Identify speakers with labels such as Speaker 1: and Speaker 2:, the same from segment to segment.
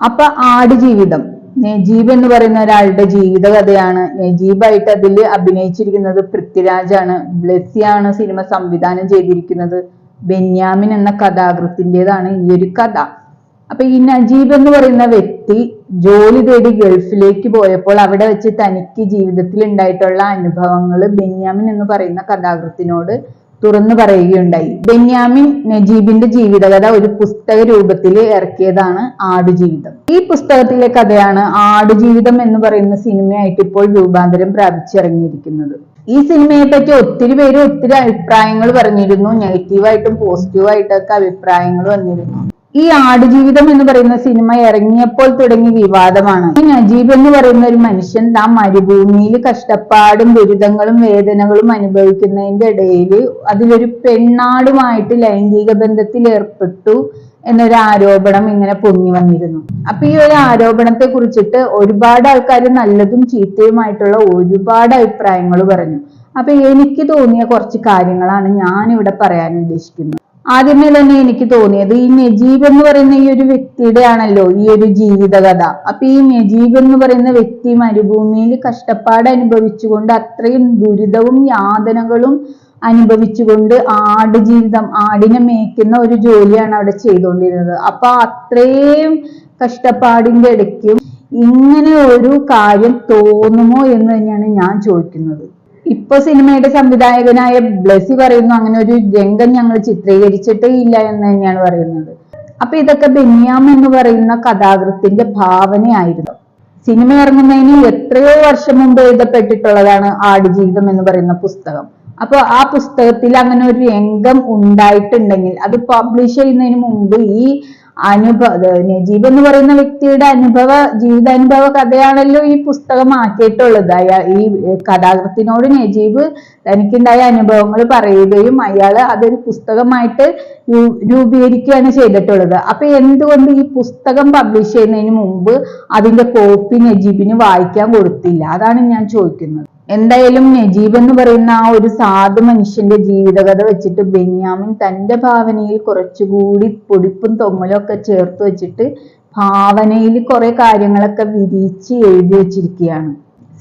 Speaker 1: അപ്പൊ ആടുജീവിതം നജീബ് എന്ന് പറയുന്ന ഒരാളുടെ ജീവിത കഥയാണ് നജീബായിട്ട് അതിൽ അഭിനയിച്ചിരിക്കുന്നത് പൃഥ്വിരാജാണ്. ബ്ലെസ്സിയാണ് സിനിമ സംവിധാനം ചെയ്തിരിക്കുന്നത്. ബെന്യാമിൻ എന്ന കഥാകൃത്തിന്റെതാണ് ഈ ഒരു കഥ. അപ്പൊ ഈ നജീബ് എന്ന് പറയുന്ന വ്യക്തി ജോലി തേടി ഗൾഫിലേക്ക് പോയപ്പോൾ അവിടെ വെച്ച് തനിക്ക് ജീവിതത്തിൽ ഉണ്ടായിട്ടുള്ള അനുഭവങ്ങൾ ബെന്യാമിൻ എന്ന് പറയുന്ന കഥാകൃത്തിനോട് തുറന്നു പറയുകയുണ്ടായി. ബെന്യാമിൻ നജീബിന്റെ ജീവിതകഥ ഒരു പുസ്തക രൂപത്തിൽ ഇറക്കിയതാണ് ആടുജീവിതം. ഈ പുസ്തകത്തിലെ കഥയാണ് ആടുജീവിതം എന്ന് പറയുന്ന സിനിമയായിട്ട് ഇപ്പോൾ രൂപാന്തരം പ്രാപിച്ചിറങ്ങിയിരിക്കുന്നത്. ഈ സിനിമയെ പറ്റി ഒത്തിരി പേര് ഒത്തിരി അഭിപ്രായങ്ങൾ പറഞ്ഞിരുന്നു. നെഗറ്റീവായിട്ടും പോസിറ്റീവായിട്ടൊക്കെ അഭിപ്രായങ്ങൾ വന്നിരുന്നു. ഈ ആടുജീവിതം എന്ന് പറയുന്ന സിനിമ ഇറങ്ങിയപ്പോൾ തുടങ്ങി വിവാദമാണ്. ഈ നജീബ് എന്ന് പറയുന്ന ഒരു മനുഷ്യൻ താൻ മരുഭൂമിയിൽ കഷ്ടപ്പാടും ദുരിതങ്ങളും വേദനകളും അനുഭവിക്കുന്നതിന്റെ ഇടയിൽ അതിലൊരു പെണ്ണാടുമായിട്ട് ലൈംഗിക ബന്ധത്തിൽ ഏർപ്പെട്ടു എന്നൊരു ആരോപണം ഇങ്ങനെ പൊങ്ങി വന്നിരുന്നു. അപ്പൊ ഈ ഒരു ആരോപണത്തെ കുറിച്ചിട്ട് ഒരുപാട് ആൾക്കാർ നല്ലതും ചീത്തയുമായിട്ടുള്ള ഒരുപാട് അഭിപ്രായങ്ങൾ പറഞ്ഞു. അപ്പൊ എനിക്ക് തോന്നിയ കുറച്ച് കാര്യങ്ങളാണ് ഞാൻ ഇവിടെ പറയാൻ ഉദ്ദേശിക്കുന്നത്. ആദ്യമേ തന്നെ എനിക്ക് തോന്നിയത് ഈ നജീബ് എന്ന് പറയുന്ന ഈ ഒരു വ്യക്തിയുടെ ആണല്ലോ ഈ ഒരു ജീവിതകഥ. അപ്പൊ ഈ നജീബ് എന്ന് പറയുന്ന വ്യക്തി മരുഭൂമിയിൽ കഷ്ടപ്പാട് അനുഭവിച്ചുകൊണ്ട് അത്രയും ദുരിതവും യാതനകളും അനുഭവിച്ചുകൊണ്ട് ആട് ജീവിതം ആടിനെ മേയ്ക്കുന്ന ഒരു ജോലിയാണ് അവിടെ ചെയ്തുകൊണ്ടിരുന്നത്. അപ്പൊ അത്രയും കഷ്ടപ്പാടിന്റെ ഇടയ്ക്കും ഇങ്ങനെ ഒരു കാര്യം തോന്നുമോ എന്ന് തന്നെയാണ് ഞാൻ ചോദിക്കുന്നത്. ഇപ്പൊ സിനിമയുടെ സംവിധായകനായ ബ്ലസി പറയുന്നു അങ്ങനെ ഒരു രംഗം ഞങ്ങൾ ചിത്രീകരിച്ചിട്ടേ ഇല്ല എന്ന് തന്നെയാണ് പറയുന്നത്. അപ്പൊ ഇതൊക്കെ ബെന്യാം എന്ന് പറയുന്ന കഥാകൃത്തിന്റെ ഭാവനയായിരുന്നു. സിനിമ ഇറങ്ങുന്നതിന് എത്രയോ വർഷം മുമ്പ് എഴുതപ്പെട്ടിട്ടുള്ളതാണ് ആടുജീവിതം എന്ന് പറയുന്ന പുസ്തകം. അപ്പൊ ആ പുസ്തകത്തിൽ അങ്ങനെ ഒരു രംഗം ഉണ്ടായിട്ടുണ്ടെങ്കിൽ അത് പബ്ലിഷ് ചെയ്യുന്നതിന് മുമ്പ് ഈ അനുഭവ നജീബ് എന്ന് പറയുന്ന വ്യക്തിയുടെ അനുഭവ ജീവിതാനുഭവ കഥയാണല്ലോ ഈ പുസ്തകം ആക്കിയിട്ടുള്ളത്. അയാൾ ഈ കഥാകൃത്തിനോട് നജീബ് തനിക്കുണ്ടായ അനുഭവങ്ങൾ പറയുകയും അയാൾ അതൊരു പുസ്തകമായിട്ട് രൂപീകരിക്കുകയാണ് ചെയ്തിട്ടുള്ളത്. അപ്പൊ എന്തുകൊണ്ട് ഈ പുസ്തകം പബ്ലിഷ് ചെയ്യുന്നതിന് മുമ്പ് അതിന്റെ കോപ്പി നജീബിന് വായിക്കാൻ കൊടുത്തില്ല? അതാണ് ഞാൻ ചോദിക്കുന്നത്. എന്തായാലും നജീബ് എന്ന് പറയുന്ന ആ ഒരു സാധു മനുഷ്യന്റെ ജീവിതകഥ വെച്ചിട്ട് ബെന്യാമിൻ തന്റെ ഭാവനയിൽ കുറച്ചുകൂടി പൊടിപ്പും തൊമ്മലും ഒക്കെ ചേർത്ത് വെച്ചിട്ട് ഭാവനയിൽ കുറെ കാര്യങ്ങളൊക്കെ വിരിച്ച് എഴുതി വെച്ചിരിക്കുകയാണ്.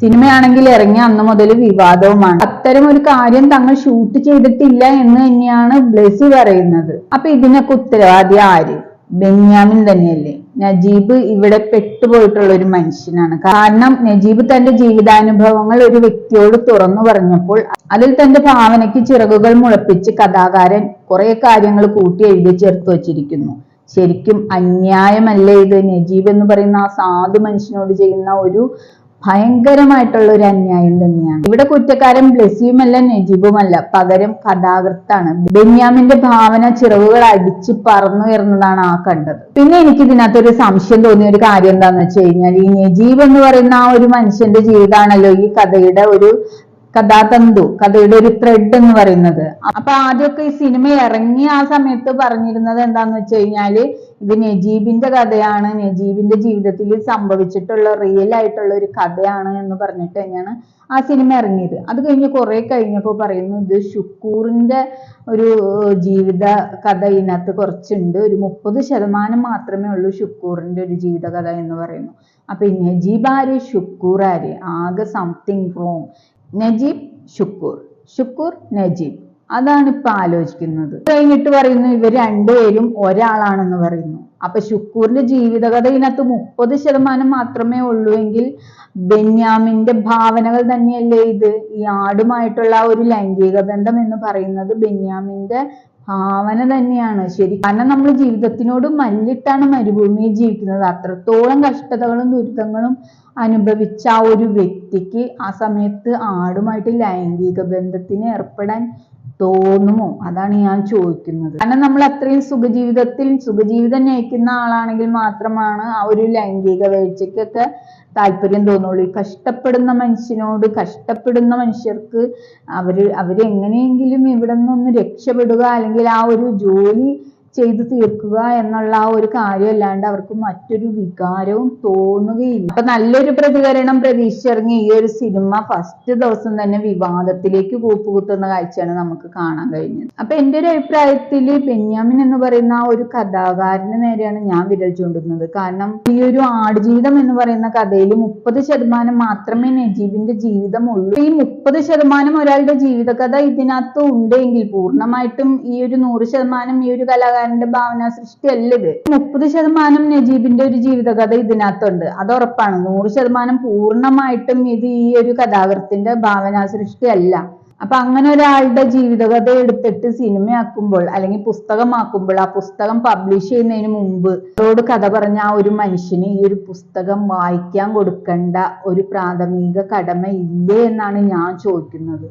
Speaker 1: സിനിമയാണെങ്കിൽ ഇറങ്ങിയ അന്ന് മുതൽ വിവാദവുമാണ്. അത്തരം ഒരു കാര്യം തങ്ങൾ ഷൂട്ട് ചെയ്തിട്ടില്ല എന്ന് തന്നെയാണ് ബ്ലസി പറയുന്നത്. അപ്പൊ ഇതിനൊക്കെ ഉത്തരവാദി ആര്? ബെന്യാമിൻ തന്നെയല്ലേ? നജീബ് ഇവിടെ പെട്ടുപോയിട്ടുള്ള ഒരു മനുഷ്യനാണ്. കാരണം നജീബ് തന്റെ ജീവിതാനുഭവങ്ങൾ ഒരു വ്യക്തിയോട് തുറന്നു പറഞ്ഞപ്പോൾ അതിൽ തന്റെ ഭാവനയ്ക്ക് ചിറകുകൾ മുളപ്പിച്ച് കഥാകാരൻ കുറെ കാര്യങ്ങൾ കൂട്ടി എഴുതി ചേർത്ത് വച്ചിരിക്കുന്നു. ശരിക്കും അന്യായമല്ലേ ഇത്? നജീബ് എന്ന് പറയുന്ന ആ സാധു മനുഷ്യനോട് ചെയ്യുന്ന ഒരു ഭയങ്കരമായിട്ടുള്ള ഒരു അന്യായം തന്നെയാണ്. ഇവിടെ കുറ്റക്കാരൻ ബ്ലസിയുമല്ല നജീബുമല്ല. പകരം കഥാകൃത്താണ്. ബെന്യാമിന്റെ ഭാവന ചിറവുകൾ അടിച്ച് പറന്നുയർന്നതാണ് ആ കണ്ടത്. പിന്നെ എനിക്ക് ഇതിനകത്തൊരു സംശയം തോന്നിയ ഒരു കാര്യം എന്താണെന്ന് വെച്ച് കഴിഞ്ഞാൽ ഈ നജീബ് എന്ന് പറയുന്ന ആ ഒരു മനുഷ്യന്റെ ജീവിതമാണല്ലോ ഈ കഥയുടെ ഒരു കഥാതന്തു കഥയുടെ ഒരു ത്രെഡ് എന്ന് പറയുന്നത്. അപ്പൊ ആദ്യമൊക്കെ ഈ സിനിമ ഇറങ്ങിയ ആ സമയത്ത് പറഞ്ഞിരുന്നത് എന്താന്ന് വെച്ച് കഴിഞ്ഞാൽ ഇത് നജീബിന്റെ കഥയാണ്. നജീബിന്റെ ജീവിതത്തിൽ സംഭവിച്ചിട്ടുള്ള റിയൽ ആയിട്ടുള്ള ഒരു കഥയാണ് എന്ന് പറഞ്ഞിട്ട് തന്നെയാണ് ആ സിനിമ ഇറങ്ങിയത്. അത് കഴിഞ്ഞ് കുറെ കഴിഞ്ഞപ്പോൾ പറയുന്നു ഇത് ഷുക്കൂറിന്റെ ഒരു ജീവിത കഥ ഇതിനകത്ത് കുറച്ചുണ്ട്. ഒരു മുപ്പത് ശതമാനം മാത്രമേ ഉള്ളൂ ഷുക്കൂറിന്റെ ഒരു ജീവിത കഥ എന്ന് പറയുന്നു. അപ്പൊ നജീബ് ആര്? ഷുക്കൂർ ആര്? ആകെ സംതിങ് റോങ് നജീബ് ഷുക്കൂർ. ഷുക്കൂർ നജീബ്. അതാണ് ഇപ്പൊ ആലോചിക്കുന്നത് കഴിഞ്ഞിട്ട് പറയുന്നു ഇവർ രണ്ടുപേരും ഒരാളാണെന്ന് പറയുന്നു. അപ്പൊ ശുക്കൂറിന്റെ ജീവിതകഥ ഇതിനകത്ത് മുപ്പത് ശതമാനം മാത്രമേ ഉള്ളൂ എങ്കിൽ ബെന്യാമിന്റെ ഭാവനകൾ തന്നെയല്ലേ ഇത്? ഈ ആടുമായിട്ടുള്ള ഒരു ലൈംഗിക ബന്ധം എന്ന് പറയുന്നത് ബെന്യാമിന്റെ ഭാവന തന്നെയാണ്. ശരി കാരണം നമ്മൾ ജീവിതത്തിനോട് മല്ലിട്ടാണ് മരുഭൂമിയിൽ ജീവിക്കുന്നത്. അത്രത്തോളം കഷ്ടതകളും ദുരിതങ്ങളും അനുഭവിച്ച ആ ഒരു വ്യക്തിക്ക് ആ സമയത്ത് ആടുമായിട്ട് ലൈംഗിക ബന്ധത്തിന് ഏർപ്പെടാൻ തോന്നുമോ? അതാണ് ഞാൻ ചോദിക്കുന്നത്. കാരണം നമ്മൾ അത്രയും സുഖജീവിതത്തിൽ സുഖജീവിതം നയിക്കുന്ന ആളാണെങ്കിൽ മാത്രമാണ് ആ ഒരു ലൈംഗിക വീഴ്ചയ്ക്കൊക്കെ താല്പര്യം തോന്നുള്ളൂ. കഷ്ടപ്പെടുന്ന മനുഷ്യനോട് കഷ്ടപ്പെടുന്ന മനുഷ്യർക്ക് അവർ അവരെങ്ങനെയെങ്കിലും ഇവിടെ നിന്നൊന്ന് രക്ഷപ്പെടുക അല്ലെങ്കിൽ ആ ഒരു ജോലി ചെയ്തു തീർക്കുക എന്നുള്ള ആ ഒരു കാര്യമല്ലാണ്ട് അവർക്ക് മറ്റൊരു വികാരവും തോന്നുകയില്ല. അപ്പൊ നല്ലൊരു പ്രതികരണം പ്രതീക്ഷിച്ചിറങ്ങിയ ഈ ഒരു സിനിമ ഫസ്റ്റ് ദിവസം തന്നെ വിവാദത്തിലേക്ക് കൂപ്പുകുത്തുന്ന കാഴ്ചയാണ് നമുക്ക് കാണാൻ കഴിഞ്ഞത്. അപ്പൊ എന്റെ ഒരു അഭിപ്രായത്തിൽ ബെന്യാമിൻ എന്ന് പറയുന്ന ആ ഒരു കഥാകാരന് നേരെയാണ് ഞാൻ വിരൽ ചൂണ്ടുന്നത്. കാരണം ഈ ഒരു ആടുജീവിതം എന്ന് പറയുന്ന കഥയിൽ മുപ്പത് ശതമാനം മാത്രമേ നജീബിന്റെ ജീവിതം ഉള്ളൂ. ഈ മുപ്പത് ശതമാനം ഒരാളുടെ ജീവിതകഥ ഇതിനകത്ത് ഉണ്ടെങ്കിൽ പൂർണമായിട്ടും ഈ ഒരു നൂറ് ശതമാനം ഈ ഒരു കലാകാരന്റെ ഭാവന സൃഷ്ടിയല്ല ഇത്. മുപ്പത് ശതമാനം നജീബിന്റെ ഒരു ജീവിതകഥ ഇതിനകത്തുണ്ട്. അത് ഉറപ്പാണ്. നൂറ് ശതമാനം പൂർണമായിട്ടും ഇത് ഈ ഒരു കഥാകൃത്തിന്റെ ഭാവന സൃഷ്ടിയല്ല. അപ്പൊ അങ്ങനെ ഒരാളുടെ ജീവിതകഥ എടുത്തിട്ട് സിനിമയാക്കുമ്പോൾ അല്ലെങ്കിൽ പുസ്തകമാക്കുമ്പോൾ ആ പുസ്തകം പബ്ലിഷ് ചെയ്യുന്നതിന് മുമ്പ് അവരോട് കഥ പറഞ്ഞ ആ ഒരു മനുഷ്യന് ഈ ഒരു പുസ്തകം വായിക്കാൻ കൊടുക്കേണ്ട ഒരു പ്രാഥമിക കടമ ഇല്ലേ എന്നാണ് ഞാൻ ചോദിക്കുന്നത്.